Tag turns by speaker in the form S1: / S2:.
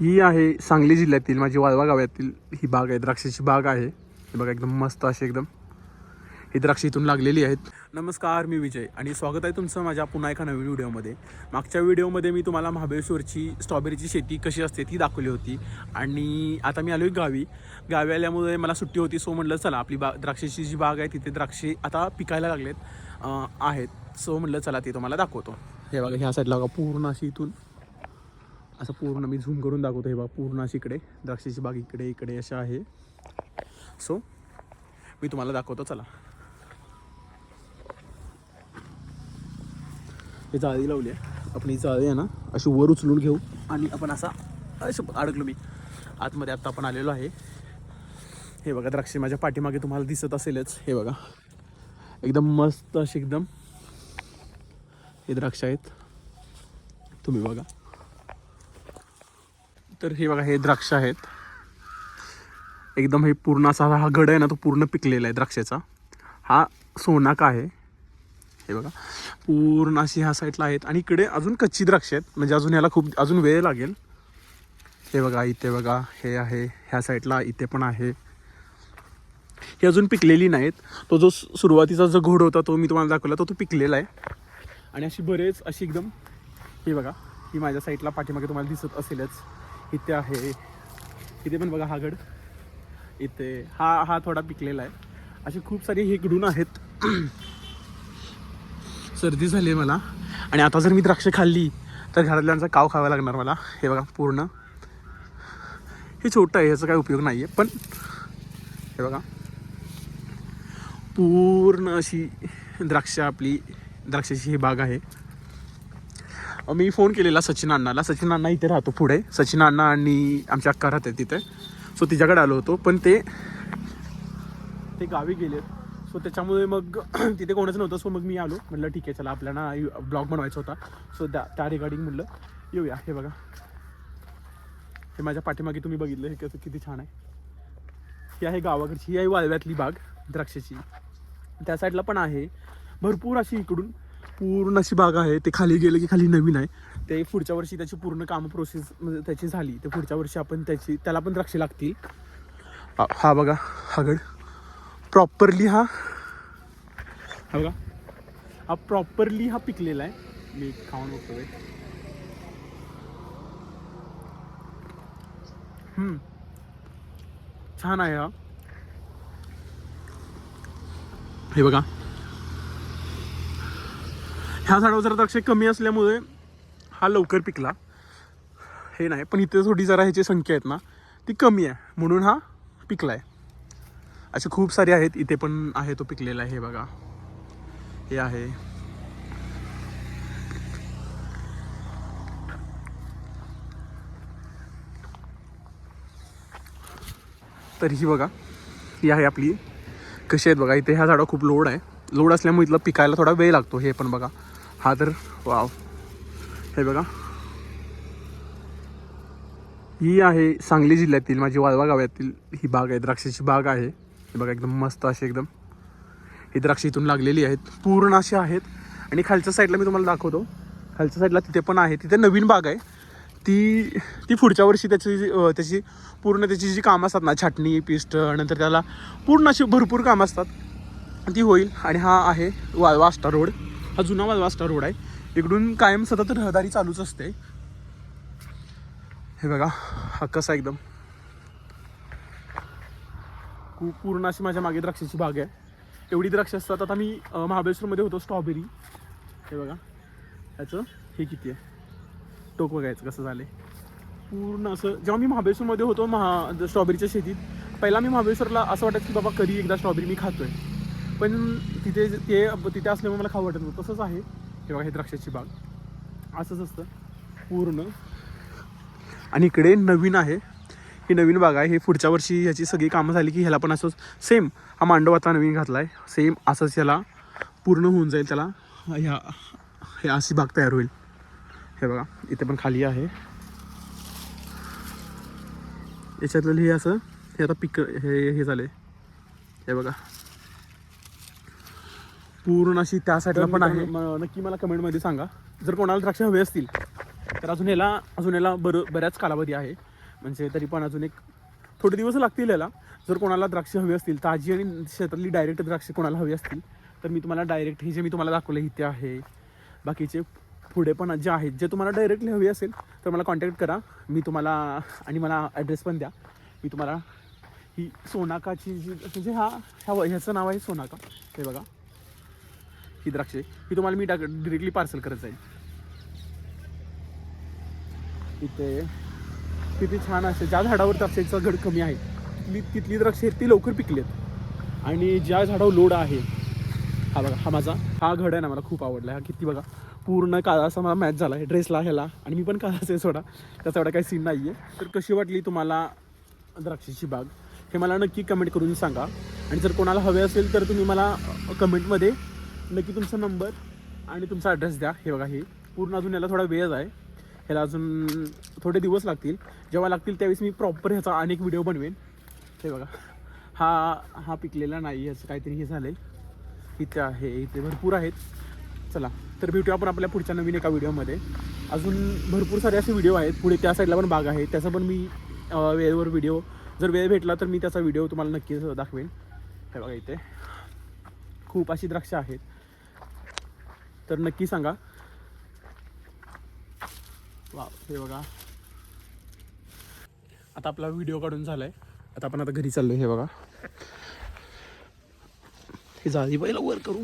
S1: ही आहे सांगली जिल्ह्यातील माझी वाळवा गावातील ही बाग आहे. द्राक्षाची बाग आहे. ही बघा एकदम मस्त अशी एकदम ही द्राक्ष इथून लागलेली आहेत. नमस्कार मी विजय आणि स्वागत आहे तुमचं माझ्या पुन्हा एका नवीन व्हिडिओमध्ये. मागच्या व्हिडिओमध्ये मी तुम्हाला महाबळेश्वरची स्ट्रॉबेरीची शेती कशी असते ती दाखवली होती आणि आता मी आलो आहे गावी. गावी आल्यामुळे मला सुट्टी होती सो म्हटलं चला आपली बा द्राक्षाची जी बाग आहे तिथे द्राक्षे आता पिकायला लागलेत आहेत. सो म्हटलं चला ती तुम्हाला दाखवतो. हे बघा ह्या साईडला बघा पूर्ण अशी इथून असं पूर्ण मी झूम करून दाखवतो हे बघा पूर्ण अशी इकडे द्राक्षाची बाग इकडे इकडे अशा आहे. सो मी तुम्हाला दाखवतो चला. हे जाळी लावली आहे. आपण ही जाळी आहे ना अशी वर उचलून घेऊ आणि आपण असा असं अडकलो मी. आतमध्ये आत्ता आपण आलेलो आहे. हे बघा द्राक्षे माझ्या पाठीमागे तुम्हाला दिसत असेलच. हे बघा. एकदम मस्त अशी एकदम हे द्राक्ष आहेत. तुम्ही बघा. तर हे बघा हे द्राक्ष आहेत. एकदम हे पूर्ण असा हा गड आहे ना तो पूर्ण पिकलेला आहे द्राक्षाचा. हा सोनाका आहे. हे बघा पूर्ण अशी ह्या साईडला आहेत. आणि इकडे अजून कच्ची द्राक्ष आहेत. म्हणजे अजून ह्याला खूप अजून वेळ लागेल. हे बघा इथे बघा हे आहे ह्या साईडला इथे पण आहे. हे अजून पिकलेली नाहीत. तो जो सुरुवातीचा जो घोड होता तो मी तुम्हाला दाखवला तो तो पिकलेला आहे. आणि अशी बरेच अशी एकदम हे बघा ही माझ्या साईडला पाठीमागे तुम्हाला दिसत असेलच. इथे आहे. इथे पण बघा हा गड. इथे. हा हा थोडा पिकलेला आहे. असे खूप सारे हे गडून आहेत. सर्दी झाली आहे मला. आणि आता जर मी द्राक्ष खाल्ली तर घरातल्यांचा काव खावा लागणार मला. हे बघा पूर्ण. हे छोटं आहे ह्याचा काही उपयोग नाही आहे पण हे बघा. पूर्ण अशी द्राक्ष आपली द्राक्षाची ही बाग आहे. मी फोन केलेला सचिन अण्णाला. सचिन अण्णा इथे राहतो पुढे. सचिन अण्णा आणि आमच्या अक्का राहते तिथे. सो तिच्याकडे आलो होतो. पण ते ते गावी गेले. सो त्याच्यामुळे मग तिथे कोणाचं नव्हतं. सो मग मी आलो. म्हटलं ठीक आहे चला आपल्याला ब्लॉग बनवायचा होता. सो त्या त्या रिगार्डिंग म्हटलं येऊया हे बघा. हे माझ्या पाठीमागे तुम्ही बघितलं हे कसं किती छान आहे. ही आहे गावाकडची ही आहे वाळव्यातली बाग द्राक्षाची. त्या साईडला पण आहे. भरपूर अशी इकडून पूर्ण अशी बाग आहे ते खाली गेलं की खाली नवीन आहे. ते पुढच्या वर्षी त्याची पूर्ण काम प्रोसेस म्हणजे त्याची झाली. ते पुढच्या वर्षी आपण त्याची त्याला पण द्राक्षे लागतील. हा बघा हा गड. प्रॉपरली हा हा बघा. हा प्रॉपरली हा पिकलेला आहे. मी खाऊन बघतोय. आहे छान आहे हा. हे बघा. ह्या झाडावर जरा द्राक्ष कमी असल्यामुळे हा लवकर पिकला. हे नाही पण इथे थोडी जरा ह्याची संख्या आहेत ना ती कमी आहे म्हणून हा पिकला आहे असे खूप सारे आहेत इथे पण आहे तो पिकलेला आहे हे बघा. हे आहे. तर ही बघा ही आहे आपली कशी आहेत बघा इथे ह्या झाडा खूप लोड आहे. लोड असल्यामुळे इथलं पिकायला थोडा वेळ लागतो हे पण बघा. हा तर वाव. हे बघा. ही आहे सांगली जिल्ह्यातील माझी वाळवा गावातील ही बाग आहे द्राक्षाची बाग आहे. हे बघा एकदम मस्त अशी एकदम. ही द्राक्ष इथून लागलेली आहेत पूर्ण अशी आहेत. आणि खालच्या साईडला मी तुम्हाला दाखवतो. खालच्या साईडला तिथे पण आहे तिथे नवीन बाग आहे. ती ती पुढच्या वर्षी त्याची जी- त्याची पूर्ण त्याची जी कामं असतात ना छाटणी पिस्ट नंतर त्याला पूर्ण अशी भरपूर कामं असतात. ती होईल. आणि हा आहे वाळवा वास्टा रोड. हा जुना वा वास्टा रोड आहे. इकडून कायम सतत रहदारी चालूच असते. हे बघा हा कसा एकदम. खूप पूर्ण अशी माझ्या मागे द्राक्षाची बाग आहे. एवढी द्राक्ष असतात आता मी महाबळेश्वरमध्ये होतो स्ट्रॉबेरी हे बघा ह्याचं हे किती आहे? टोक बघायचं कसं झालं पूर्ण असं जेव्हा मी महाबळेश्वरमध्ये होतो महा स्ट्रॉबेरीच्या शेतीत पहिला मी महाबळेश्वरला असं वाटत की बाबा कधी एकदा स्ट्रॉबेरी मी खातोय. पण तिथे ते तिथे असल्यामुळे मला खाऊ वाटत नव्हतं. तसंच आहे. हे बघा हे द्राक्षाची बाग. असंच असतं. पूर्ण. आणि इकडे नवीन आहे. ही नवीन बाग आहे. हे पुढच्या वर्षी ह्याची सगळी कामं झाली की ह्याला पण असंच सेम हा मांडव आता नवीन घातला आहे सेम असंच ह्याला पूर्ण होऊन जाईल त्याला. ह्या हे अशी बाग तयार होईल. हे बघा इथे पण खाली आहे. याच्यातलं हे असं हे आता पिक हे हे झाले हे बघा. पूर्ण अशी त्या साईडला पण आहे. नक्की मला कमेंटमध्ये सांगा. जर कोणाला द्राक्ष हवे असतील तर अजून याला अजून याला बरं बऱ्याच कालावधी आहे. म्हणजे तरी पण अजून एक थोडे दिवस लागतील याला. जर कोणाला द्राक्ष हवी असतील ताजी आणि शेतातली डायरेक्ट द्राक्ष कोणाला हवी असतील तर मी तुम्हाला डायरेक्ट हे जे मी तुम्हाला दाखवलं इथे आहे. बाकीचे पुढे पण जे आहेत जे तुम्हाला डायरेक्टली हवी असेल तर मला कॉन्टॅक्ट करा. मी तुम्हाला आणि मला ॲड्रेस पण द्या. मी तुम्हाला ही सोनाकाची जी म्हणजे हा ह्या ह्याचं नाव आहे सोनाका. हे बघा. ही द्राक्षे. ही तुम्हाला मी टाक डिरेक्टली पार्सल करत जाईल इथे किती छान असे ज्या झाडावर द्राक्षाचा घड कमी आहे तिथली तिथली द्राक्षे आहेत ती लवकर पिकलेत. आणि ज्या झाडावर लोड आहे हा बघा हा माझा. हा घड आहे ना मला खूप आवडला. हा किती बघा पूर्ण काळा असा मला मॅच झाला. आहे ड्रेसला ह्याला. आणि मी पण काळाच आहे सोडा. त्याचा एवढा काही सीन नाही आहे तर कशी वाटली तुम्हाला द्राक्षाची बाग? हे मला नक्की कमेंट करून सांगा. आणि जर कोणाला हवे असेल तर तुम्ही मला कमेंटमध्ये नक्की तुमचा नंबर आणि तुमचा ॲड्रेस द्या. हे बघा हे पूर्ण अजून याला थोडा वेळ आहे. ह्याला अजून थोडे दिवस लागतील. जेव्हा लागतील त्यावेळेस मी प्रॉपर ह्याचा अनेक व्हिडिओ बनवेन. हे बघा. हा हा पिकलेला नाही ह्याचं काहीतरी हे झालं आहे इथे आहे इथे भरपूर आहेत. चला तर भेटूया आपण आपल्या पुढच्या नवीन एका व्हिडिओमध्ये अजून भरपूर सारे असे व्हिडिओ आहेत. पुढे त्या साईडला पण भाग आहे. त्याचा पण मी वेळेवर व्हिडिओ जर वेळ भेटला तर मी त्याचा व्हिडिओ तुम्हाला नक्कीच दाखवेन. हे बघा इथे. खूप अशी द्राक्षं आहेत. तर नक्की सांगा. वा हे बघा. आता आपला व्हिडिओ काढून झालाय. आता आपण आता घरी चाललो हे बघा. हे जाळी पहिला वर करू.